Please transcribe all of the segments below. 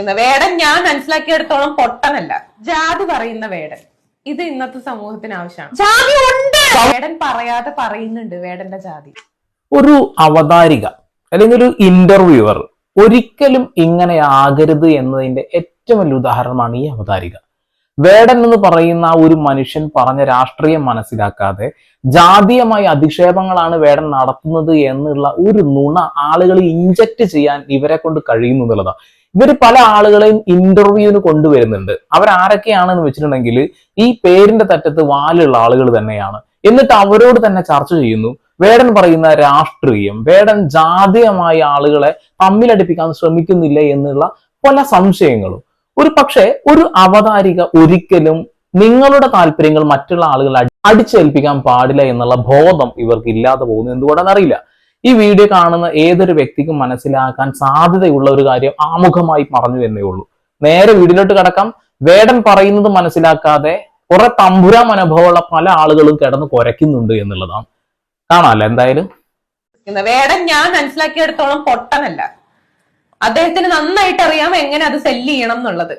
ഇന്ന് വേടൻ ഞാൻ മനസ്സിലാക്കിയെടുത്തോളം പൊട്ടനല്ല. ജാതി പറയുന്ന വേടൻ. ഇത് ഇന്നത്തെ സമൂഹത്തിന് ആവശ്യമാണ്. ജാതി ഉണ്ട്! വേടൻ പറയാതെ പറയുന്നുണ്ട് വേടന്റെ ജാതി. ഒരു അവതാരിക അല്ലെങ്കിൽ ഒരു ഇന്റർവ്യൂവർ ഒരിക്കലും ഇങ്ങനെ ആകരുത് എന്നതിന്റെ ഏറ്റവും വലിയ ഉദാഹരണമാണ് ഈ അവതാരിക. വേടൻ എന്ന് പറയുന്ന ആ ഒരു മനുഷ്യൻ പറഞ്ഞ രാഷ്ട്രീയം മനസ്സിലാക്കാതെ ജാതീയമായ അധിക്ഷേപങ്ങളാണ് വേടൻ നടത്തുന്നത് എന്നുള്ള ഒരു നുണ ആളുകൾ ഇഞ്ചക്ട് ചെയ്യാൻ ഇവരെ കൊണ്ട് കഴിയുന്നു എന്നുള്ളതാണ് ഇവർ പല ആളുകളെയും ഇന്റർവ്യൂവിന് കൊണ്ടുവരുന്നുണ്ട്. അവരാരൊക്കെയാണെന്ന് വെച്ചിട്ടുണ്ടെങ്കിൽ ഈ പേരിന്റെ തറ്റത്ത് വാലുള്ള ആളുകൾ തന്നെയാണ്. എന്നിട്ട് അവരോട് തന്നെ ചർച്ച ചെയ്യുന്നു. വേടൻ പറയുന്ന രാഷ്ട്രീയം വേടൻ ജാതീയമായ ആളുകളെ തമ്മിലടിപ്പിക്കാൻ ശ്രമിക്കുന്നില്ല എന്നുള്ള പല സംശയങ്ങളും. ഒരു പക്ഷേ ഒരു അവതാരിക ഒരിക്കലും നിങ്ങളുടെ താല്പര്യങ്ങൾ മറ്റുള്ള ആളുകളെ അടി- അടിച്ചേൽപ്പിക്കാൻ പാടില്ല എന്നുള്ള ബോധം ഇവർക്ക് ഇല്ലാതെ പോകുന്നു. എന്തുകൊണ്ടാണെന്ന് അറിയില്ല ഈ വീഡിയോ കാണുന്ന ഏതൊരു വ്യക്തിക്കും മനസ്സിലാക്കാൻ സാധ്യതയുള്ള ഒരു കാര്യം ആമുഖമായി പറഞ്ഞു എന്നേ ഉള്ളൂ. നേരെ വീടിലോട്ട് കടക്കാം. വേടൻ പറയുന്നത് മനസ്സിലാക്കാതെ കുറെ തമ്പുര മനോഭാവമുള്ള പല ആളുകളും കിടന്ന് കുരയ്ക്കുന്നുണ്ട് എന്നുള്ളതാണ്. കാണാല്ലേ എന്തായാലും? വേടൻ ഞാൻ മനസ്സിലാക്കിയെടുത്തോളം പൊട്ടനല്ല. അദ്ദേഹത്തിന് നന്നായിട്ട് അറിയാം എങ്ങനെ അത് സെല്ല് ചെയ്യണം എന്നുള്ളത്.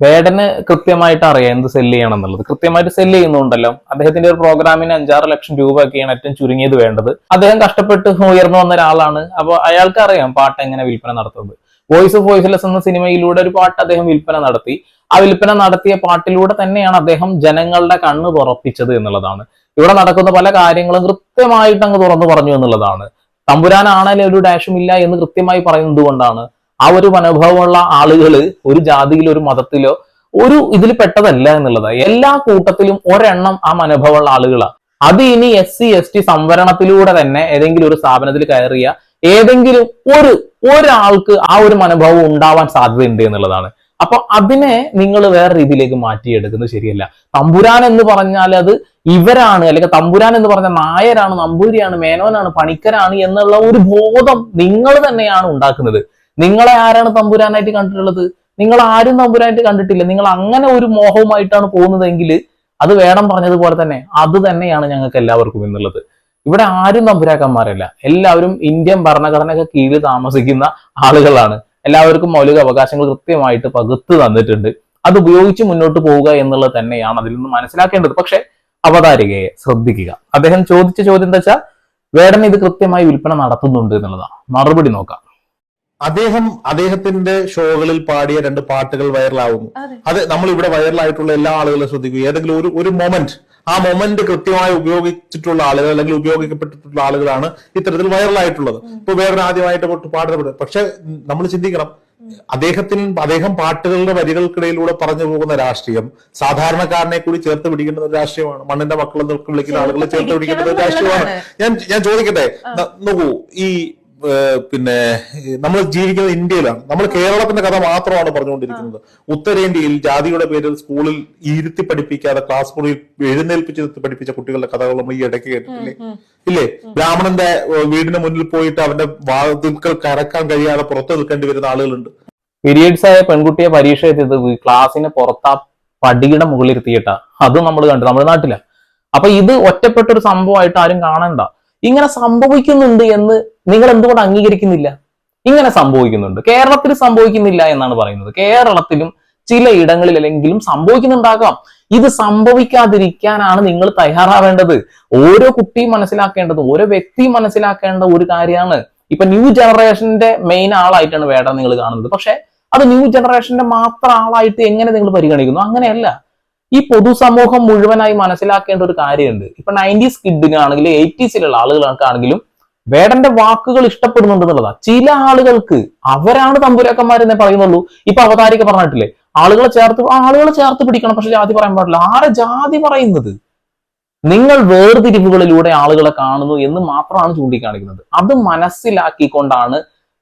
വേടന് കൃത്യമായിട്ട് അറിയാം എന്ത് സെല്ല് ചെയ്യണം എന്നുള്ളത് കൃത്യമായിട്ട് സെല്ല് ചെയ്യുന്നുണ്ടല്ലോ. അദ്ദേഹത്തിന്റെ ഒരു പ്രോഗ്രാമിന് അഞ്ചാറ് ലക്ഷം രൂപ രൂപയൊക്കെയാണ് ഏറ്റവും ചുരുങ്ങിയത് വേണ്ടത്. അദ്ദേഹം കഷ്ടപ്പെട്ട് ഉയർന്നു വന്ന ഒരാളാണ്. അപ്പോൾ അയാൾക്ക് അറിയാം പാട്ട് എങ്ങനെ വിൽപ്പന നടത്തുന്നത്. വോയിസ് ഓഫ് വോയിസ്ലെസ് എന്ന സിനിമയിലൂടെ ഒരു പാട്ട് അദ്ദേഹം വിൽപ്പന നടത്തി. ആ വിൽപ്പന നടത്തിയ പാട്ടിലൂടെ തന്നെയാണ് അദ്ദേഹം ജനങ്ങളുടെ കണ്ണ് തുറപ്പിച്ചത് എന്നുള്ളതാണ്. ഇവിടെ നടക്കുന്ന പല കാര്യങ്ങളും കൃത്യമായിട്ട് അങ്ങ് തുറന്നു പറഞ്ഞു എന്നുള്ളതാണ്. തമ്പുരാനാണേലും ഒരു ഡാഷും ഇല്ല എന്ന് കൃത്യമായി പറയുന്നത് കൊണ്ടാണ് ആ ഒരു മനോഭാവമുള്ള ആളുകൾ ഒരു ജാതിയിലോ ഒരു മതത്തിലോ ഒരു ഇതിൽ പെട്ടതല്ല എന്നുള്ളത്. എല്ലാ കൂട്ടത്തിലും ഒരെണ്ണം ആ മനോഭാവമുള്ള ആളുകളാണ് അത് ഇനി എസ് സി എസ് ടി സംവരണത്തിലൂടെ തന്നെ ഏതെങ്കിലും ഒരു സ്ഥാപനത്തിൽ കയറിയ ഏതെങ്കിലും ഒരു ഒരാൾക്ക് ആ ഒരു മനോഭാവം ഉണ്ടാവാൻ സാധ്യതയുണ്ട് എന്നുള്ളതാണ്. അപ്പൊ അതിനെ നിങ്ങൾ വേറെ രീതിയിലേക്ക് മാറ്റിയെടുക്കുന്നത് ശരിയല്ല. തമ്പുരാൻ എന്ന് പറഞ്ഞാൽ അത് ഇവരാണ് അല്ലെങ്കിൽ തമ്പുരാൻ എന്ന് പറഞ്ഞാൽ നായരാണ് നമ്പൂരിയാണ് മേനോനാണ് പണിക്കരാണ് എന്നുള്ള ഒരു ബോധം നിങ്ങൾ തന്നെയാണ് ഉണ്ടാക്കുന്നത്. നിങ്ങളെ ആരാണ് തമ്പുരാനായിട്ട് കണ്ടിട്ടുള്ളത്? നിങ്ങൾ ആരും തമ്പുരാനായിട്ട് കണ്ടിട്ടില്ല. നിങ്ങൾ അങ്ങനെ ഒരു മോഹവുമായിട്ടാണ് പോകുന്നതെങ്കിൽ അത് വേണം പറഞ്ഞതുപോലെ തന്നെ അത് തന്നെയാണ് ഞങ്ങൾക്ക് എല്ലാവർക്കും എന്നുള്ളത്. ഇവിടെ ആരും തമ്പുരാക്കന്മാരല്ല. എല്ലാവരും ഇന്ത്യൻ ഭരണഘടനയ്ക്ക് കീഴിൽ താമസിക്കുന്ന ആളുകളാണ്. എല്ലാവർക്കും മൗലിക അവകാശങ്ങൾ കൃത്യമായിട്ട് പകുത്തു തന്നിട്ടുണ്ട്. അത് ഉപയോഗിച്ച് മുന്നോട്ട് പോവുക എന്നുള്ളത് തന്നെയാണ് അതിൽ നിന്ന് മനസ്സിലാക്കേണ്ടത്. പക്ഷെ അവതാരികയെ ശ്രദ്ധിക്കുക. അദ്ദേഹം ചോദിച്ച ചോദ്യം എന്താ വെച്ചാൽ വേടൻ ഇത് കൃത്യമായി വിൽപ്പന നടത്തുന്നുണ്ട് എന്നുള്ളതാണ് മറുപടി നോക്കാം. അദ്ദേഹം അദ്ദേഹത്തിന്റെ ഷോകളിൽ പാടിയ രണ്ട് പാട്ടുകൾ വൈറലാവുന്നു. അതെ. നമ്മൾ ഇവിടെ വൈറലായിട്ടുള്ള എല്ലാ ആളുകളും ശ്രദ്ധിക്കുക ഏതെങ്കിലും ഒരു ഒരു മൊമെന്റ് ആ മൊമെന്റ് കൃത്യമായി ഉപയോഗിച്ചിട്ടുള്ള ആളുകൾ അല്ലെങ്കിൽ ഉപയോഗിക്കപ്പെട്ടിട്ടുള്ള ആളുകളാണ് ഇത്തരത്തിൽ വൈറലായിട്ടുള്ളത്. ഇപ്പൊ വേറെ ആദ്യമായിട്ട് പൊട്ട് പാടുന്നത് പക്ഷെ നമ്മൾ ചിന്തിക്കണം അദ്ദേഹത്തിന് അദ്ദേഹം പാട്ടുകളുടെ വരികൾക്കിടയിലൂടെ പറഞ്ഞു പോകുന്ന രാഷ്ട്രീയം സാധാരണക്കാരനെ കൂടി ചേർത്ത് പിടിക്കേണ്ട ഒരു രാഷ്ട്രീയമാണ്. മണ്ണിന്റെ മക്കളെന്നൊക്കെ വിളിക്കുന്ന ആളുകളെ ചേർത്ത് പിടിക്കേണ്ട ഒരു രാഷ്ട്രീയമാണ്. ഞാൻ ഞാൻ ചോദിക്കട്ടെ? നോക്കൂ ഈ പിന്നെ നമ്മൾ ജീവിക്കുന്നത് ഇന്ത്യയിലാണ്. നമ്മൾ കേരളത്തിന്റെ കഥ മാത്രമാണ് പറഞ്ഞുകൊണ്ടിരിക്കുന്നത്. ഉത്തരേന്ത്യയിൽ ജാതിയുടെ പേരിൽ സ്കൂളിൽ ഇരുത്തി പഠിപ്പിക്കാതെ ക്ലാസ് മുറിയിൽ എഴുന്നേൽപ്പിച്ച് പഠിപ്പിച്ച കുട്ടികളുടെ കഥകൾ നമ്മൾ ഈ ഇടയ്ക്ക് കേട്ടിട്ടില്ലേ? ഇല്ലേ? ബ്രാഹ്മണന്റെ വീടിന്റെ വീടിന് മുന്നിൽ പോയിട്ട് അവന്റെ വാതിൽക്കൽ കരക്കാൻ കഴിയാതെ പുറത്തു നിൽക്കേണ്ടി വരുന്ന ആളുകളുണ്ട്. പീരിയഡ്സ് ആയ പെൺകുട്ടിയെ പരീക്ഷ എത്തിയത് ക്ലാസ്സിന് പുറത്താ പടിയുടെ മുകളിൽ ഇരുത്തിയിട്ടാ. അതും നമ്മൾ കണ്ടു. നമ്മുടെ നാട്ടിലാ അപ്പൊ ഇത് ഒറ്റപ്പെട്ട ഒരു സംഭവമായിട്ട് ആരും കാണണ്ട. ഇങ്ങനെ സംഭവിക്കുന്നുണ്ട് എന്ന് നിങ്ങൾ എന്തുകൊണ്ട് അംഗീകരിക്കുന്നില്ല? ഇങ്ങനെ സംഭവിക്കുന്നുണ്ട്. കേരളത്തിൽ സംഭവിക്കുന്നില്ല എന്നാണ് പറയുന്നത്. കേരളത്തിലും ചില ഇടങ്ങളിലെങ്കിലും സംഭവിക്കുന്നുണ്ടാകാം. ഇത് സംഭവിക്കാതിരിക്കാനാണ് നിങ്ങൾ തയ്യാറാവേണ്ടത്. ഓരോ കുട്ടിയും മനസ്സിലാക്കേണ്ടത് ഓരോ വ്യക്തിയും മനസ്സിലാക്കേണ്ട ഒരു കാര്യമാണ്. ഇപ്പൊ ന്യൂ ജനറേഷന്റെ മെയിൻ ആളായിട്ടാണ് വേട നിങ്ങൾ കാണുന്നത്. പക്ഷെ അത് ന്യൂ ജനറേഷന്റെ മാത്രം ആളായിട്ട് എങ്ങനെ നിങ്ങൾ പരിഗണിക്കുന്നു? അങ്ങനെയല്ല. ഈ പൊതുസമൂഹം മുഴുവനായി മനസ്സിലാക്കേണ്ട ഒരു കാര്യമുണ്ട്. ഇപ്പൊ നയന്റീസ് കിഡിനാണെങ്കിലും എയ്റ്റീസിലുള്ള ആളുകൾക്കാണെങ്കിലും വേടന്റെ വാക്കുകൾ ഇഷ്ടപ്പെടുന്നുണ്ട് എന്നുള്ളതാ. ചില ആളുകൾക്ക് അവരാണ് തമ്പുരാക്കന്മാരെന്നേ പറയുന്നുള്ളൂ. ഇപ്പൊ അവതാരിക പറഞ്ഞിട്ടില്ലേ? ആളുകളെ ചേർത്ത് ആളുകളെ ചേർത്ത് പിടിക്കണം പക്ഷെ ജാതി പറയാൻ പാടില്ല. ആരെ ജാതി പറയുന്നത്? നിങ്ങൾ വേർതിരിവുകളിലൂടെ ആളുകളെ കാണുന്നു എന്ന് മാത്രമാണ് ചൂണ്ടിക്കാണിക്കുന്നത്. അത് മനസ്സിലാക്കിക്കൊണ്ടാണ്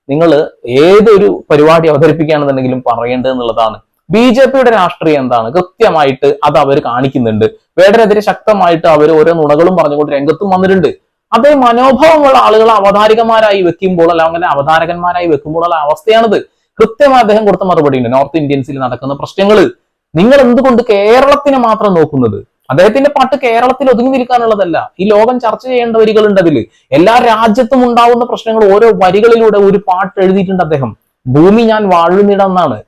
നിങ്ങൾ ഏതൊരു പരിപാടി അവതരിപ്പിക്കുകയാണെന്നുണ്ടെങ്കിലും പറയേണ്ടത് എന്നുള്ളതാണ്. ബി ജെ പിയുടെ രാഷ്ട്രീയം എന്താണ്? കൃത്യമായിട്ട് അത് അവർ കാണിക്കുന്നുണ്ട്. വേടനെതിരെ ശക്തമായിട്ട് അവർ ഓരോ നുണകളും പറഞ്ഞുകൊണ്ട് രംഗത്തും വന്നിട്ടുണ്ട്. അതേ മനോഭാവമുള്ള ആളുകൾ അവതാരികമാരായി വെക്കുമ്പോൾ അല്ല അങ്ങനെ അവതാരകന്മാരായി വെക്കുമ്പോഴുള്ള അവസ്ഥയാണിത്. കൃത്യമായി അദ്ദേഹം കൊടുത്ത മറുപടി ഉണ്ട് നോർത്ത് ഇന്ത്യൻസിൽ നടക്കുന്ന പ്രശ്നങ്ങൾ നിങ്ങൾ എന്തുകൊണ്ട് കേരളത്തിനെ മാത്രം നോക്കുന്നത്? അദ്ദേഹത്തിന്റെ പാട്ട് കേരളത്തിൽ ഒതുങ്ങി നിൽക്കാനുള്ളതല്ല. ഈ ലോകം ചർച്ച ചെയ്യേണ്ട വരികളുണ്ട് അതിൽ എല്ലാ രാജ്യത്തും ഉണ്ടാവുന്ന പ്രശ്നങ്ങൾ ഓരോ വരികളിലൂടെ ഒരു പാട്ട് എഴുതിയിട്ടുണ്ട് അദ്ദേഹം. ഭൂമി ഞാൻ വാഴുന്നിടം എന്നാണ്.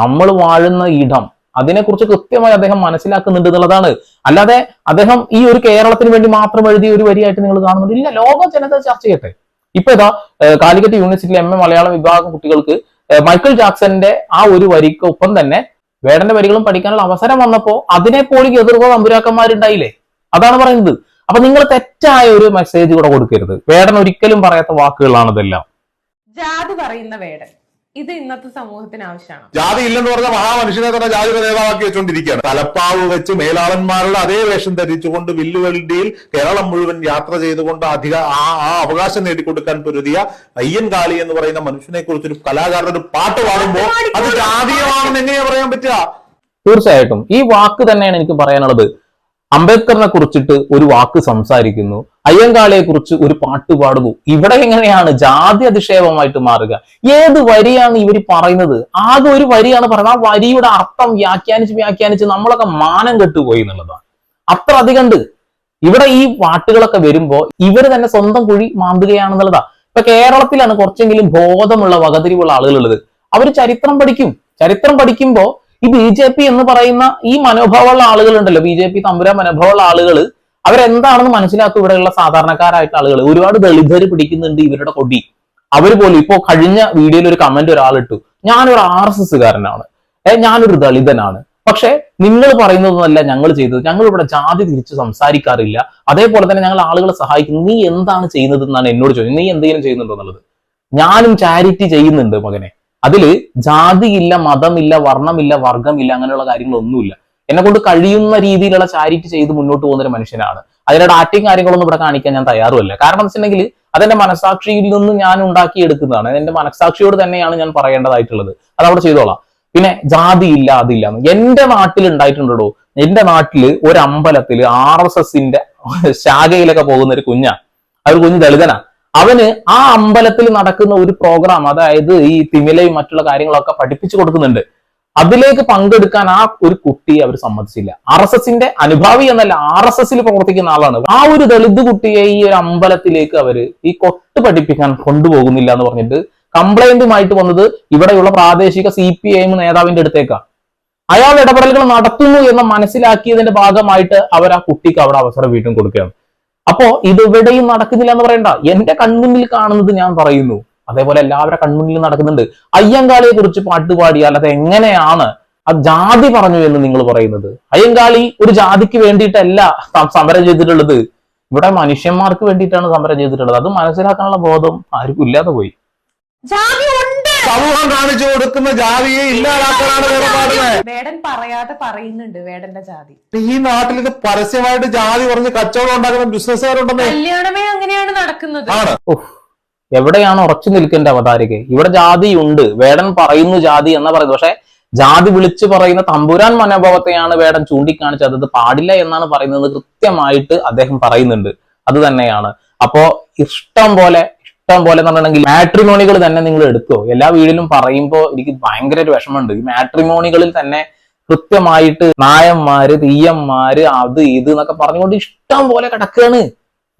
നമ്മൾ വാഴുന്ന ഇടം അതിനെക്കുറിച്ച് കൃത്യമായി അദ്ദേഹം മനസ്സിലാക്കുന്നുണ്ട് എന്നുള്ളതാണ്. അല്ലാതെ അദ്ദേഹം ഈ ഒരു കേരളത്തിന് വേണ്ടി മാത്രം എഴുതിയ ഒരു വരിയായിട്ട് നിങ്ങൾ കാണുന്നുണ്ട്. ഇല്ല ലോക ജനത ചർച്ച ചെയ്യട്ടെ. ഇപ്പൊ ഇതാ കാലിക്കറ്റ് യൂണിവേഴ്സിറ്റിയിലെ എം എ മലയാളം വിഭാഗം കുട്ടികൾക്ക് മൈക്കിൾ ജാക്സന്റെ ആ ഒരു വരിക്കൊപ്പം തന്നെ വേടന്റെ വരികളും പഠിക്കാനുള്ള അവസരം വന്നപ്പോ അതിനെ പോലും എതിർക്കുന്ന തമ്പുരാക്കന്മാരുണ്ടായില്ലേ? അതാണ് പറയുന്നത്. അപ്പൊ നിങ്ങൾ തെറ്റായ ഒരു മെസ്സേജ് കൂടെ കൊടുക്കരുത്. വേടൻ ഒരിക്കലും പറയാത്ത വാക്കുകളാണ് ഇതെല്ലാം. ജാതി പറയുന്ന വേടൻ. ഇത് ഇന്നത്തെ സമൂഹത്തിന് ആവശ്യമാണ്. ജാതി ഇല്ലെന്ന് പറഞ്ഞ മഹാമനുഷ്യനെ തന്നെ ജാതിയുടെ നേതാവാക്കി വെച്ചുകൊണ്ടിരിക്കുകയാണ് തലപ്പാവ് വെച്ച് മേലാളന്മാരുടെ അതേ വേഷം ധരിച്ചുകൊണ്ട് വില്ലുവെള്ളിയിൽ കേരളം മുഴുവൻ യാത്ര ചെയ്തുകൊണ്ട് അധിക ആ ആ അവകാശം നേടിക്കൊടുക്കാൻ പൊരുതിയ അയ്യൻ കാളി എന്ന് പറയുന്ന മനുഷ്യനെ കുറിച്ച് ഒരു കലാകാരൻ ഒരു പാട്ട് പാടുമ്പോൾ അത് ജാതീയമാണെന്ന് എങ്ങനെയാ പറയാൻ പറ്റുക? തീർച്ചയായിട്ടും. ഈ വാക്ക് തന്നെയാണ് എനിക്ക് പറയാനുള്ളത്. അംബേദ്കറിനെ കുറിച്ചിട്ട് ഒരു വാക്ക് സംസാരിക്കുന്നു. അയ്യങ്കാളിയെ കുറിച്ച് ഒരു പാട്ട് പാടുന്നു. ഇവിടെ എങ്ങനെയാണ് ജാതി അധിക്ഷേപമായിട്ട് മാറുക? ഏത് വരിയാണ് ഇവർ പറയുന്നത്? ആകെ ഒരു വരിയാണ് പറയുന്നത്. ആ വരിയുടെ അർത്ഥം വ്യാഖ്യാനിച്ച് വ്യാഖ്യാനിച്ച് നമ്മളൊക്കെ മാനം കെട്ടുപോയി എന്നുള്ളതാണ്. അത്ര അധികമുണ്ട് ഇവിടെ ഈ പാട്ടുകളൊക്കെ വരുമ്പോ ഇവർ തന്നെ സ്വന്തം കുഴി മാന്തുകയാണെന്നുള്ളതാ ഇപ്പൊ കേരളത്തിലാണ് കുറച്ചെങ്കിലും ബോധമുള്ള വകതിരിവുള്ള ആളുകളുള്ളത്. അവർ ചരിത്രം പഠിക്കും. ചരിത്രം പഠിക്കുമ്പോ ഈ ബി ജെ പി എന്ന് പറയുന്ന ഈ മനോഭാവമുള്ള ആളുകളുണ്ടല്ലോ. ബി ജെ പി തമ്പുര മനോഭാവമുള്ള ആളുകൾ അവരെന്താണെന്ന് മനസ്സിലാക്കും ഇവിടെയുള്ള സാധാരണക്കാരായിട്ടുള്ള ആളുകൾ ഒരുപാട് ദളിതർ പിടിക്കുന്നുണ്ട് ഇവരുടെ കൊടി. അവർ പോലും ഇപ്പോ കഴിഞ്ഞ വീഡിയോയിൽ ഒരു കമന്റ് ഒരാളിട്ടു. ഞാനൊരു ആർ എസ് എസ് കാരനാണ് ഏ ഞാനൊരു ദളിതനാണ്. പക്ഷെ നിങ്ങൾ പറയുന്നതൊന്നല്ല ഞങ്ങൾ ചെയ്തത്. ഞങ്ങൾ ഇവിടെ ജാതി തിരിച്ച് സംസാരിക്കാറില്ല. അതേപോലെ തന്നെ ഞങ്ങൾ ആളുകളെ സഹായിക്കുന്നു. നീ എന്താണ് ചെയ്യുന്നത് എന്നാണ് എന്നോട് ചോദിച്ചത്. നീ എന്തെങ്കിലും ചെയ്യുന്നുണ്ടോ എന്നുള്ളത്? ഞാനും ചാരിറ്റി ചെയ്യുന്നുണ്ട് മകനെ. അതിൽ ജാതിയില്ല മതമില്ല വർണമില്ല വർഗമില്ല അങ്ങനെയുള്ള കാര്യങ്ങളൊന്നുമില്ല. എന്നെ കൊണ്ട് കഴിയുന്ന രീതിയിലുള്ള ചാരിറ്റി ചെയ്ത് മുന്നോട്ട് പോകുന്ന ഒരു മനുഷ്യനാണ്. അതിന്റെ ഡാറ്റയും കാര്യങ്ങളൊന്നും ഇവിടെ കാണിക്കാൻ ഞാൻ തയ്യാറുമല്ല. കാരണം എന്ന് വെച്ചിട്ടുണ്ടെങ്കിൽ അതെന്റെ മനസാക്ഷിയിൽ നിന്ന് ഞാൻ ഉണ്ടാക്കിയെടുക്കുന്നതാണ്. എന്റെ മനസാക്ഷിയോട് തന്നെയാണ് ഞാൻ പറയേണ്ടതായിട്ടുള്ളത്. അത് ചെയ്തോളാം. പിന്നെ ജാതി ഇല്ല അതില്ല. എന്റെ നാട്ടിൽ ഉണ്ടായിട്ടുണ്ടോ എന്റെ നാട്ടിൽ ഒരു അമ്പലത്തിൽ ആർ എസ് എസിന്റെ ശാഖയിലൊക്കെ പോകുന്ന ഒരു കുഞ്ഞാ. ആ കുഞ്ഞ് ദളിതനാ. അവന് ആ അമ്പലത്തിൽ നടക്കുന്ന ഒരു പ്രോഗ്രാം അതായത് ഈ തിമിലയും മറ്റുള്ള കാര്യങ്ങളൊക്കെ പഠിപ്പിച്ചു കൊടുക്കുന്നുണ്ട്. അതിലേക്ക് പങ്കെടുക്കാൻ ആ ഒരു കുട്ടിയെ അവർ സമ്മതിച്ചില്ല. ആർ എസ് എസിന്റെ അനുഭാവി എന്നല്ല ആർ എസ് എസിൽ പ്രവർത്തിക്കുന്ന ആളാണ്. ആ ഒരു ദളിത് കുട്ടിയെ ഈ ഒരു അമ്പലത്തിലേക്ക് അവർ ഈ കൊട്ട് പഠിപ്പിക്കാൻ കൊണ്ടുപോകുന്നില്ല എന്ന് പറഞ്ഞിട്ട് കംപ്ലൈന്റുമായിട്ട് വന്നത് ഇവിടെയുള്ള പ്രാദേശിക സി പി ഐ എം നേതാവിന്റെ അടുത്തേക്കാണ് അയാൾ ഇടപെടലുകൾ നടത്തുന്നു എന്ന് മനസ്സിലാക്കിയതിന്റെ ഭാഗമായിട്ട് അവർ ആ കുട്ടിക്ക് അവിടെ അവസരം വീണ്ടും കൊടുക്കുകയാണ്. അപ്പോ ഇത് ഇവിടെയും നടക്കുന്നില്ല എന്ന് പറയണ്ട. എന്റെ കൺമുന്നിൽ കാണുന്നത് ഞാൻ പറയുന്നു. അതേപോലെ എല്ലാവരുടെ കൺമുന്നിൽ നടക്കുന്നുണ്ട്. അയ്യങ്കാളിയെ കുറിച്ച് പാട്ട് പാട്ടുപാടിയാൽ അത് എങ്ങനെയാണ്? ആ ജാതി പറഞ്ഞു എന്ന് നിങ്ങൾ പറയുന്നത്. അയ്യങ്കാളി ഒരു ജാതിക്ക് വേണ്ടിയിട്ടല്ല സമരം ചെയ്തിട്ടുള്ളത്. ഇവിടെ മനുഷ്യന്മാർക്ക് വേണ്ടിയിട്ടാണ് സമരം ചെയ്തിട്ടുള്ളത്. അത് മനസ്സിലാക്കാനുള്ള ബോധം ആർക്കും ഇല്ലാതെ പോയി. ജാതി സമൂഹം കാണിച്ചു കൊടുക്കുന്ന ജാതിയെ ഇല്ലാതാക്കാനാണ് വേറെ പാടുന്നത് വേടൻ പറയാതെ പറയുന്നുണ്ട് വേടന്റെ ജാതി. ഈ നാട്ടിൽ ഇത് പരസ്യമായിട്ട് ജാതി പറഞ്ഞ് കച്ചവടം ഉണ്ടാക്കുന്ന ബിസിനസ്സുകാരുണ്ടെന്നേ. കല്യാണമേ അങ്ങനെയാണ് നടക്കുന്നത്. ആണ്. എവിടെയാണ് ഉറച്ചു നിൽക്കേണ്ട അവതാരിക ഇവിടെ ജാതി ഉണ്ട് വേടൻ പറയുന്നു ജാതി എന്നാ പറയുന്നത്. പക്ഷെ ജാതി വിളിച്ചു പറയുന്ന തമ്പുരാൻ മനോഭാവത്തെയാണ് വേടൻ ചൂണ്ടിക്കാണിച്ചത്. അത് പാടില്ല എന്നാണ് പറയുന്നത് കൃത്യമായിട്ട് അദ്ദേഹം പറയുന്നുണ്ട്. അത് തന്നെയാണ്. അപ്പോ ഇഷ്ടം പോലെ ഇഷ്ടം പോലെ എന്ന് പറഞ്ഞിട്ടുണ്ടെങ്കിൽ മാട്രിമോണികൾ തന്നെ നിങ്ങൾ എടുക്കുമോ എല്ലാ വീടിലും പറയുമ്പോൾ എനിക്ക് ഭയങ്കര ഒരു വിഷമമുണ്ട്. ഈ മാട്രിമോണികളിൽ തന്നെ കൃത്യമായിട്ട് നായന്മാര് തീയന്മാര് അത് ഇത് എന്നൊക്കെ പറഞ്ഞുകൊണ്ട് ഇഷ്ടം പോലെ കിടക്കുകയാണ്.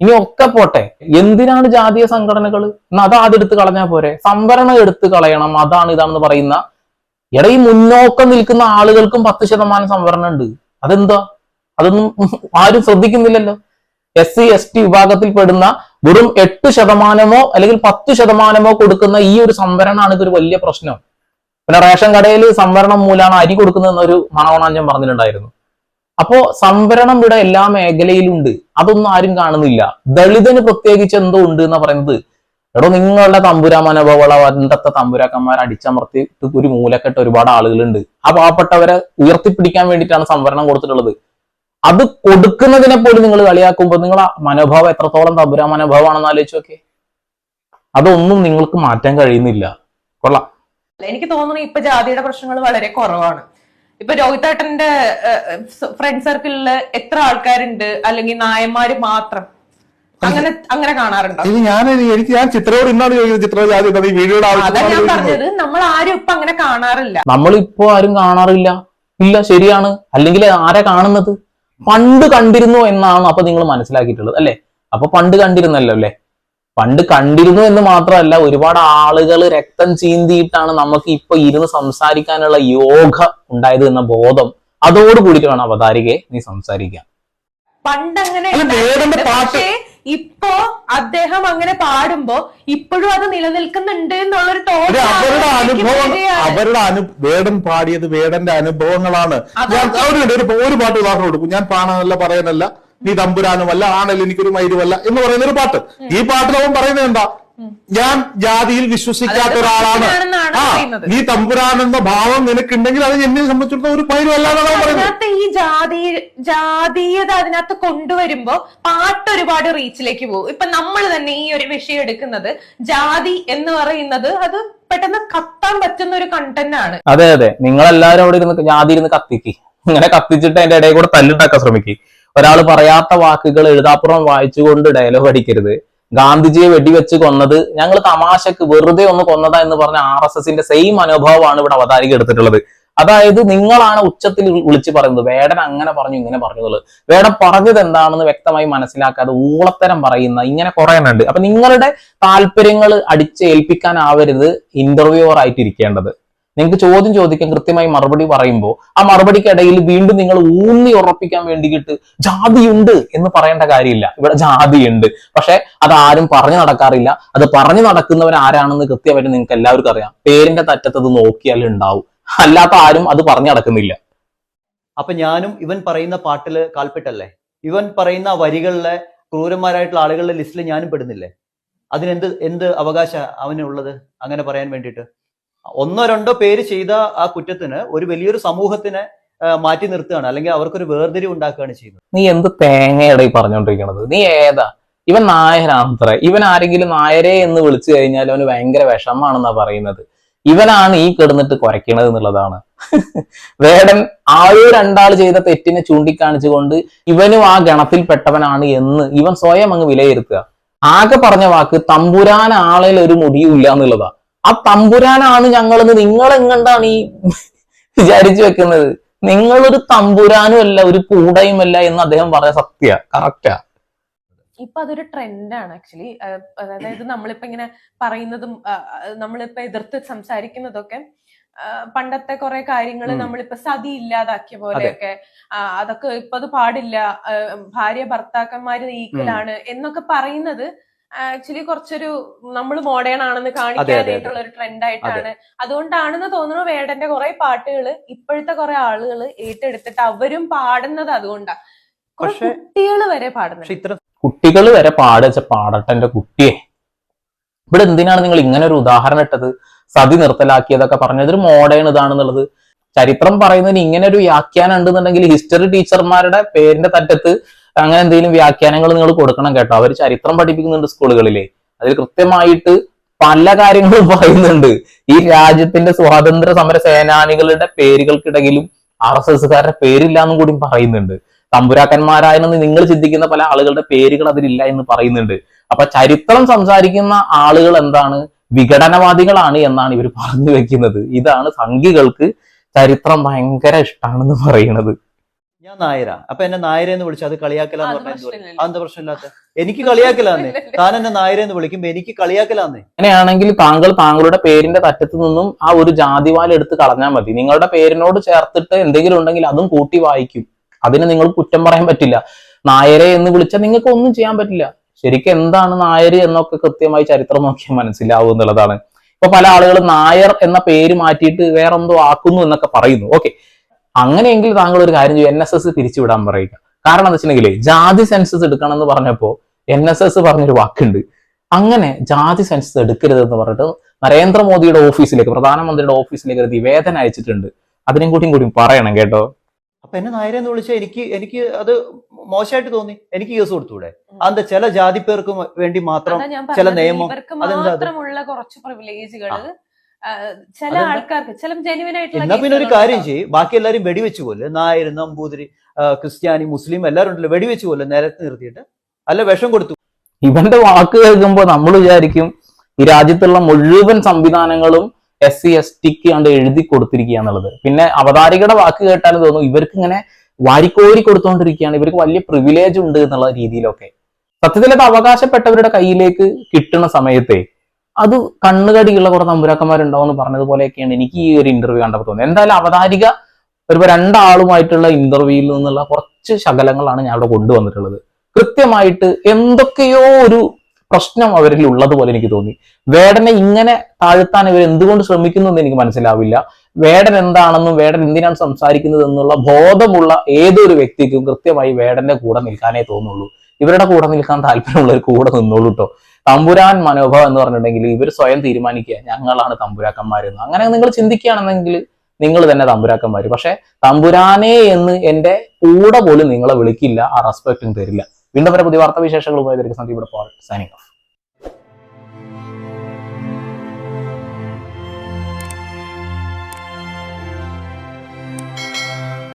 ഇനി ഒക്കെ പോട്ടെ. എന്തിനാണ് ജാതീയ സംഘടനകൾ? എന്നാ അത് എടുത്ത് കളഞ്ഞാൽ പോരെ. സംവരണം എടുത്ത് കളയണം. അതാണ് ഇതാണെന്ന് പറയുന്ന എടാ ഈ മുന്നോക്കം നിൽക്കുന്ന ആളുകൾക്കും പത്ത് ശതമാനം സംവരണം ഉണ്ട്. അതെന്താ? അതൊന്നും ആരും ശ്രദ്ധിക്കുന്നില്ലല്ലോ. എസ് സി എസ് ടി വിഭാഗത്തിൽ പെടുന്ന വെറും എട്ട് ശതമാനമോ അല്ലെങ്കിൽ പത്ത് ശതമാനമോ കൊടുക്കുന്ന ഈ ഒരു സംവരണമാണ് ഇതൊരു വലിയ പ്രശ്നം. പിന്നെ റേഷൻ കടയിൽ സംവരണം മൂലമാണ് അരി കൊടുക്കുന്നതെന്നൊരു മണവണാഞ്ചം പറഞ്ഞിട്ടുണ്ടായിരുന്നു. അപ്പോ സംവരണം ഇവിടെ എല്ലാ മേഖലയിലും ഉണ്ട് അതൊന്നും ആരും കാണുന്നില്ല. ദളിതന് പ്രത്യേകിച്ച് എന്തോ ഉണ്ട് എന്ന് പറയുന്നത്? എടോ നിങ്ങളുടെ തമ്പുരാ മനോഭാവമുള്ള പണ്ടത്തെ തമ്പുരാക്കന്മാർ അടിച്ചമർത്തി ഒരു മൂലക്കെട്ട് ഒരുപാട് ആളുകളുണ്ട്. ആ പാവപ്പെട്ടവരെ ഉയർത്തിപ്പിടിക്കാൻ വേണ്ടിയിട്ടാണ് സംവരണം കൊടുത്തിട്ടുള്ളത്. അത് കൊടുക്കുന്നതിനെ പോലും നിങ്ങൾ കളിയാക്കുമ്പോൾ നിങ്ങൾ ആ മനോഭാവം എത്രത്തോളം തമ്പുരാ മനോഭാവമാണെന്ന് ആലോചിച്ച് നോക്കെ അതൊന്നും നിങ്ങൾക്ക് മാറ്റാൻ കഴിയുന്നില്ല. കൊള്ളാം. എനിക്ക് തോന്നുന്നു ഇപ്പൊ ജാതിയുടെ പ്രശ്നങ്ങൾ വളരെ കുറവാണ്. ഇപ്പൊ രോഹിതേട്ടന്റെ ഫ്രണ്ട് സർക്കിളിൽ എത്ര ആൾക്കാരുണ്ട്? അല്ലെങ്കിൽ നായന്മാര് മാത്രം. അങ്ങനെ അങ്ങനെ കാണാറുണ്ട്? ഇത് ഞാൻ എനിക്ക് ഞാൻ ചിത്രയോട് ഇന്നാണ് ചോദിക്കുന്നത് ചിത്ര ജാതി? ഈ വീഡിയോയുടെ ഞാൻ പറഞ്ഞത്. നമ്മൾ ആരും ഇപ്പൊ അങ്ങനെ കാണാറില്ല. നമ്മളിപ്പോ ആരും കാണാറില്ല. ഇല്ല ശരിയാണ്. അല്ലെങ്കിൽ ആരാ കാണുന്നത്? പണ്ട് കണ്ടിരുന്നു എന്നാണ് അപ്പൊ നിങ്ങൾ മനസ്സിലാക്കിയിട്ടുള്ളത് അല്ലെ? അപ്പൊ പണ്ട് കണ്ടിരുന്നല്ലോ അല്ലെ? പണ്ട് കണ്ടിരുന്നു എന്ന് മാത്രമല്ല ഒരുപാട് ആളുകൾ രക്തം ചീന്തിയിട്ടാണ് നമുക്ക് ഇപ്പൊ ഇരുന്ന് സംസാരിക്കാനുള്ള യോഗ ഉണ്ടായത് എന്ന ബോധം അതോട് കൂടിയിട്ട് വേണം അവതാരികയെ നീ സംസാരിക്കാൻ പണ്ട് ഇപ്പോ അദ്ദേഹം അങ്ങനെ പാടുമ്പോ ഇപ്പോഴും അത് നിലനിൽക്കുന്നുണ്ട് എന്നുള്ളൊരു ഇത് അവരുടെ അനുഭവം അവരുടെ അനു വേടൻ പാടിയത് വേടന്റെ അനുഭവങ്ങളാണ്. ഞാൻ ഒരു ഒരു ഒരു പാട്ട് ഉദാഹരണം കൊടുക്കും. ഞാൻ പാടാനല്ല പറയാനല്ല നീ തമ്പുരാനുമല്ല ആണല്ലോ എനിക്കൊരു മൈരുമല്ല എന്ന് പറയുന്ന ഒരു പാട്ട്. ഈ പാട്ടിൽ അവൻ പറയുന്നത് എന്താ? ഞാൻ ജാതിയിൽ വിശ്വസിക്കാത്ത ഒരാളാണ്. ആ പറയുന്നത്. നീ തമ്പുരാനെന്ന ഭാവം നിനക്കുണ്ടെങ്കിൽ അത് എന്നെ സംബന്ധിച്ചിടത്തോളം ഒരു മൈരുമല്ല അല്ലാതെ അതിനകത്ത് ഈ ജാതി ജാതീയത അതിനകത്ത് കൊണ്ടുവരുമ്പോ പാട്ട് ഒരുപാട് റീച്ചിലേക്ക് പോകും. ഇപ്പൊ നമ്മൾ തന്നെ ഈ ഒരു വിഷയം എടുക്കുന്നത് ജാതി എന്ന് പറയുന്നത് അത് പെട്ടെന്ന് കത്താൻ പറ്റുന്ന ഒരു കണ്ടന്റ് ആണ്. അതെ അതെ. നിങ്ങളെല്ലാവരും അവിടെ ഇരുന്ന് ജാതി ഇരുന്ന് കത്തിക്ക്. ഇങ്ങനെ കത്തിച്ചിട്ട് അതിന്റെ ഇടയിൽ കൂടെ തല്ലുണ്ടാക്കാൻ ശ്രമിക്കും. ഒരാൾ പറയാത്ത വാക്കുകൾ എഴുതാപ്പുറം വായിച്ചുകൊണ്ട് ഡയലോഗ് അടിക്കരുത്. ഗാന്ധിജിയെ വെടിവെച്ച് കൊന്നത് ഞങ്ങൾ തമാശക്ക് വെറുതെ ഒന്ന് കൊന്നതാ എന്ന് പറഞ്ഞ ആർ എസ് എസിന്റെ സെയിം മനോഭാവമാണ് ഇവിടെ അവതാരിക എടുത്തിട്ടുള്ളത്. അതായത് നിങ്ങളാണ് ഉച്ചത്തിൽ വിളിച്ചു പറയുന്നത് വേടൻ അങ്ങനെ പറഞ്ഞു ഇങ്ങനെ പറഞ്ഞു എന്നുള്ളത്. വേടൻ പറഞ്ഞത് എന്താണെന്ന് വ്യക്തമായി മനസ്സിലാക്കാതെ ഊളത്തരം പറയുന്ന ഇങ്ങനെ കുറെ എണ്ണം ഉണ്ട്. അപ്പൊ നിങ്ങളുടെ താല്പര്യങ്ങൾ അടിച്ചേൽപ്പിക്കാനാവരുത് ഇന്റർവ്യൂവർ ആയിട്ട് ഇരിക്കേണ്ടത് നിങ്ങൾക്ക് ചോദ്യം ചോദിക്കാൻ കൃത്യമായി മറുപടി പറയുമ്പോൾ ആ മറുപടിക്കിടയിൽ വീണ്ടും നിങ്ങൾ ഊന്നി ഉറപ്പിക്കാൻ വേണ്ടിയിട്ട് ജാതിയുണ്ട് എന്ന് പറയേണ്ട കാര്യമില്ല. ഇവിടെ ജാതിയുണ്ട്. പക്ഷെ അത് ആരും പറഞ്ഞു നടക്കാറില്ല. അത് പറഞ്ഞു നടക്കുന്നവർ ആരാണെന്ന് കൃത്യമായിട്ട് നിങ്ങൾക്ക് എല്ലാവർക്കും അറിയാം. പേരിന്റെ തറ്റത്ത് അത് നോക്കിയാൽ ഉണ്ടാവും. അല്ലാത്ത ആരും അത് പറഞ്ഞു നടക്കുന്നില്ല. അപ്പൊ ഞാനും ഇവൻ പറയുന്ന പാട്ടിൽ കാൽപ്പെട്ടല്ലേ? ഇവൻ പറയുന്ന വരികളിലെ ക്രൂരന്മാരായിട്ടുള്ള ആളുകളുടെ ലിസ്റ്റിൽ ഞാനും പെടുന്നില്ലേ? അതിനെന്ത് എന്ത് അവകാശ അവനുള്ളത് അങ്ങനെ പറയാൻ വേണ്ടിയിട്ട്. ഒന്നോ രണ്ടോ പേര് ചെയ്ത ആ കുറ്റത്തിന് ഒരു വലിയൊരു സമൂഹത്തിനെ മാറ്റി നിർത്തുകയാണ്. അല്ലെങ്കിൽ അവർക്കൊരു വേർതിരി ഉണ്ടാക്കുകയാണ് ചെയ്യുന്നത്. നീ എന്ത് തേങ്ങയുടെ ഈ പറഞ്ഞുകൊണ്ടിരിക്കണത് നീ ഏതാ? ഇവൻ നായരാണത്ര ഇവൻ ആരെങ്കിലും നായരെ എന്ന് വിളിച്ചു കഴിഞ്ഞാൽ അവന് ഭയങ്കര വിഷമാണെന്നാ പറയുന്നത്. ഇവനാണ് ഈ കിടന്നിട്ട് കുറയ്ക്കണത് എന്നുള്ളതാണ്. വേടൻ ആരോ രണ്ടാൾ ചെയ്ത തെറ്റിനെ ചൂണ്ടിക്കാണിച്ചുകൊണ്ട് ഇവനും ആ ഗണത്തിൽപ്പെട്ടവനാണ് എന്ന് ഇവൻ സ്വയം അങ്ങ് വിലയിരുത്തുക. ആകെ പറഞ്ഞ വാക്ക് തമ്പുരാൻ ആളിൽ ഒരു മുടിയും ഇല്ല എന്നുള്ളതാ. ആ തമ്പുരാനാണ് ഞങ്ങളെന്ന് നിങ്ങൾ എങ്ങണ്ടാണ് ഈ വിചാരിച്ചു വെക്കുന്നത്? നിങ്ങളൊരു തമ്പുരാനും അല്ല ഒരു കൂടയും അല്ല എന്ന് അദ്ദേഹം പറയാ സത്യ കറക്റ്റാ ഇപ്പൊ അതൊരു ട്രെൻഡാണ് ആക്ച്വലി അതായത് നമ്മളിപ്പോ ഇങ്ങനെ പറയുന്നതും നമ്മളിപ്പോ എതിർത്ത് സംസാരിക്കുന്നതൊക്കെ പണ്ടത്തെ കുറെ കാര്യങ്ങൾ. നമ്മളിപ്പോ സതി ഇല്ലാതാക്കിയ പോലെയൊക്കെ അതൊക്കെ ഇപ്പൊ അത് പാടില്ല ഭാര്യ ഭർത്താക്കന്മാര് ഈക്കലാണ് എന്നൊക്കെ പറയുന്നത് ആക്ച്വലി കുറച്ചൊരു നമ്മൾ മോഡേൺ ആണെന്ന് കാണിക്കാനായിട്ടുള്ള ഒരു ട്രെൻഡ് ആയിട്ടാണ്. അതുകൊണ്ടാണെന്ന് തോന്നുന്നു വേടന്റെ കുറെ പാട്ടുകൾ ഇപ്പോഴത്തെ കുറെ ആളുകൾ ഏറ്റെടുത്തിട്ട് അവരും പാടുന്നത് അതുകൊണ്ടാണ് കുട്ടികൾ വരെ പാടുന്നത്. പക്ഷെ കുട്ടികൾ വരെ പാടിച്ച പാടട്ടെ എന്റെ കുട്ടിയെ. ഇവിടെ എന്തിനാണ് നിങ്ങൾ ഇങ്ങനെ ഒരു ഉദാഹരണം ഇട്ടത്? സതി നിർത്തലാക്കിയതൊക്കെ പറഞ്ഞത് ഒരു മോഡേൺ ഇതാണെന്നുള്ളത്. ചരിത്രം പറയുന്നതിന് ഇങ്ങനെ ഒരു വ്യാഖ്യാനം ഉണ്ടെന്നുണ്ടെങ്കിൽ ഹിസ്റ്ററി ടീച്ചർമാരുടെ പേരിന്റെ തറ്റത്ത് അങ്ങനെ എന്തെങ്കിലും വ്യാഖ്യാനങ്ങൾ നിങ്ങൾ കൊടുക്കണം കേട്ടോ. അവർ ചരിത്രം പഠിപ്പിക്കുന്നുണ്ട് സ്കൂളുകളിലെ. അതിൽ കൃത്യമായിട്ട് പല കാര്യങ്ങളും പറയുന്നുണ്ട്. ഈ രാജ്യത്തിന്റെ സ്വാതന്ത്ര്യ സമര സേനാനികളുടെ പേരുകൾക്കിടയിലും ആർ എസ് എസ്സുകാരുടെ പേരില്ല എന്നും കൂടി പറയുന്നുണ്ട്. തമ്പുരാക്കന്മാരായെന്ന് നിങ്ങൾ ചിന്തിക്കുന്ന പല ആളുകളുടെ പേരുകൾ അതിലില്ല എന്ന് പറയുന്നുണ്ട്. അപ്പൊ ചരിത്രം സംസാരിക്കുന്ന ആളുകൾ എന്താണ്? വിഘടനവാദികളാണ് എന്നാണ് ഇവർ പറഞ്ഞു വെക്കുന്നത്. ഇതാണ് സംഘികൾക്ക് ചരിത്രം ഭയങ്കര ഇഷ്ടമാണെന്ന് പറയുന്നത്. ഞാൻ നായര. അപ്പൊ എന്നെ നായര എന്ന് വിളിച്ചു അത് കളിയാക്കലാന്ന് പറഞ്ഞാൽ എന്ത് പ്രശ്നമില്ലാത്ത? എനിക്ക് കളിയാക്കലാന്നേ. താൻ എന്നെ നായര എന്ന് വിളിക്കുമ്പോ എനിക്ക് കളിയാക്കലാന്നേ. അങ്ങനെയാണെങ്കിൽ താങ്കൾ താങ്കളുടെ പേരിന്റെ തറ്റത്ത് നിന്നും ആ ഒരു ജാതിവാല എടുത്ത് കളഞ്ഞാൽ മതി. നിങ്ങളുടെ പേരിനോട് ചേർത്തിട്ട് എന്തെങ്കിലും ഉണ്ടെങ്കിൽ അതും കൂട്ടി വായിക്കും. അതിന് നിങ്ങൾ കുറ്റം പറയാൻ പറ്റില്ല. നായരെ എന്ന് വിളിച്ചാൽ നിങ്ങൾക്ക് ഒന്നും ചെയ്യാൻ പറ്റില്ല. ശരിക്കും എന്താണ് നായർ എന്നൊക്കെ കൃത്യമായി ചരിത്രം നോക്കിയാൽ മനസ്സിലാവും എന്നുള്ളതാണ്. ഇപ്പൊ പല ആളുകളും നായർ എന്ന പേര് മാറ്റിയിട്ട് വേറെന്തോ ആക്കുന്നു എന്നൊക്കെ പറയുന്നു. ഓക്കെ. അങ്ങനെയെങ്കിൽ താങ്കൾ ഒരു കാര്യം ചെയ്യും എൻ എസ് എസ് തിരിച്ചുവിടാൻ പറയുക കാരണം എന്താ വെച്ചിട്ടുണ്ടെങ്കിൽ ജാതി സെൻസസ് എടുക്കണം എന്ന് പറഞ്ഞപ്പോ എൻ എസ് എസ് പറഞ്ഞൊരു വാക്കുണ്ട്. അങ്ങനെ ജാതി സെൻസസ് എടുക്കരുത് എന്ന് പറഞ്ഞിട്ട് നരേന്ദ്രമോദിയുടെ ഓഫീസിലേക്ക് പ്രധാനമന്ത്രിയുടെ ഓഫീസിലേക്ക് ഒരു നിവേദനം അയച്ചിട്ടുണ്ട്. അതിനും കൂടിയും കൂടി പറയണം കേട്ടോ. അപ്പൊ എന്നെ നായരെ എന്ന് വിളിച്ചാൽ എനിക്ക് എനിക്ക് അത് മോശമായിട്ട് തോന്നി. എനിക്ക് കേസ് കൊടുത്തൂടെ അതെന്താ ചില ജാതി പേർക്ക് വേണ്ടി മാത്രം ചില നിയമം അതെന്താ മാത്രമുള്ള കുറച്ച് പ്രിവിലേജുകൾ ചില ആൾക്കാർക്ക് ചില ജെനുവിനായിട്ടുള്ള എന്നാ പിന്നെ ഒരു കാര്യം ചെയ്യും. ബാക്കി എല്ലാരും വെടിവെച്ച് പോലെ നായർ നമ്പൂതിരി ക്രിസ്ത്യാനി മുസ്ലിം എല്ലാവരും ഉണ്ടല്ലോ. വെടിവെച്ച് പോലെ നേരത്തെ നിർത്തിയിട്ട്. അല്ല വിഷം കൊടുത്തു. ഇവന്റെ വാക്ക് കേൾക്കുമ്പോൾ നമ്മൾ വിചാരിക്കും ഈ രാജ്യത്തുള്ള മുഴുവൻ സംവിധാനങ്ങളും എസ് സി എസ് ടിക്ക് കണ്ട് എഴുതി കൊടുത്തിരിക്കുക എന്നുള്ളത്. പിന്നെ അവതാരികയുടെ വാക്ക് കേട്ടാലും തോന്നും ഇവർക്ക് ഇങ്ങനെ വാരിക്കോരി കൊടുത്തുകൊണ്ടിരിക്കുകയാണ് ഇവർക്ക് വലിയ പ്രിവിലേജ് ഉണ്ട് എന്നുള്ള രീതിയിലൊക്കെ. സത്യത്തിൽ അത് അവകാശപ്പെട്ടവരുടെ കയ്യിലേക്ക് കിട്ടുന്ന സമയത്തെ അത് കണ്ണുകടിയുള്ള കുറെ തമ്പുരാക്കന്മാരുണ്ടാവും എന്ന് പറഞ്ഞതുപോലെയൊക്കെയാണ് എനിക്ക് ഈ ഒരു ഇന്റർവ്യൂ കണ്ടപ്പോൾ തോന്നുന്നത് എന്തായാലും അവതാരിക ഒരു രണ്ടാളുമായിട്ടുള്ള ഇന്റർവ്യൂവിൽ നിന്നുള്ള കുറച്ച് ശകലങ്ങളാണ് ഞാൻ അവിടെ കൊണ്ടുവന്നിട്ടുള്ളത്. കൃത്യമായിട്ട് എന്തൊക്കെയോ ഒരു പ്രശ്നം അവരിൽ ഉള്ളതുപോലെ എനിക്ക് തോന്നി. വേടനെ ഇങ്ങനെ താഴ്ത്താൻ ഇവർ എന്തുകൊണ്ട് ശ്രമിക്കുന്നു എന്ന് എനിക്ക് മനസ്സിലാവില്ല. വേടൻ എന്താണെന്നും വേടൻ എന്തിനാണ് സംസാരിക്കുന്നത് എന്നുള്ള ബോധമുള്ള ഏതൊരു വ്യക്തിക്കും കൃത്യമായി വേടന്റെ കൂടെ നിൽക്കാനേ തോന്നുള്ളൂ. ഇവരുടെ കൂടെ നിൽക്കാൻ താല്പര്യമുള്ളവർ കൂടെ നിന്നോളൂ കേട്ടോ തമ്പുരാൻ മനോഭാവം എന്ന് പറഞ്ഞിട്ടുണ്ടെങ്കിൽ ഇവർ സ്വയം തീരുമാനിക്കുക ഞങ്ങളാണ് തമ്പുരാക്കന്മാരെന്ന്. അങ്ങനെ നിങ്ങൾ ചിന്തിക്കുകയാണെന്നെങ്കിൽ നിങ്ങൾ തന്നെ തമ്പുരാക്കന്മാർ പക്ഷെ തമ്പുരാനെ എന്ന് എന്റെ കൂടെ പോലും നിങ്ങളെ വിളിക്കില്ല ആ റെസ്പെക്റ്റും തരില്ല. വീണ്ടും വരെ പുതിയ വാർത്താ വിശേഷങ്ങളുമായി സന്ദീപ് പോൾ സൈനിങ് ഓഫ്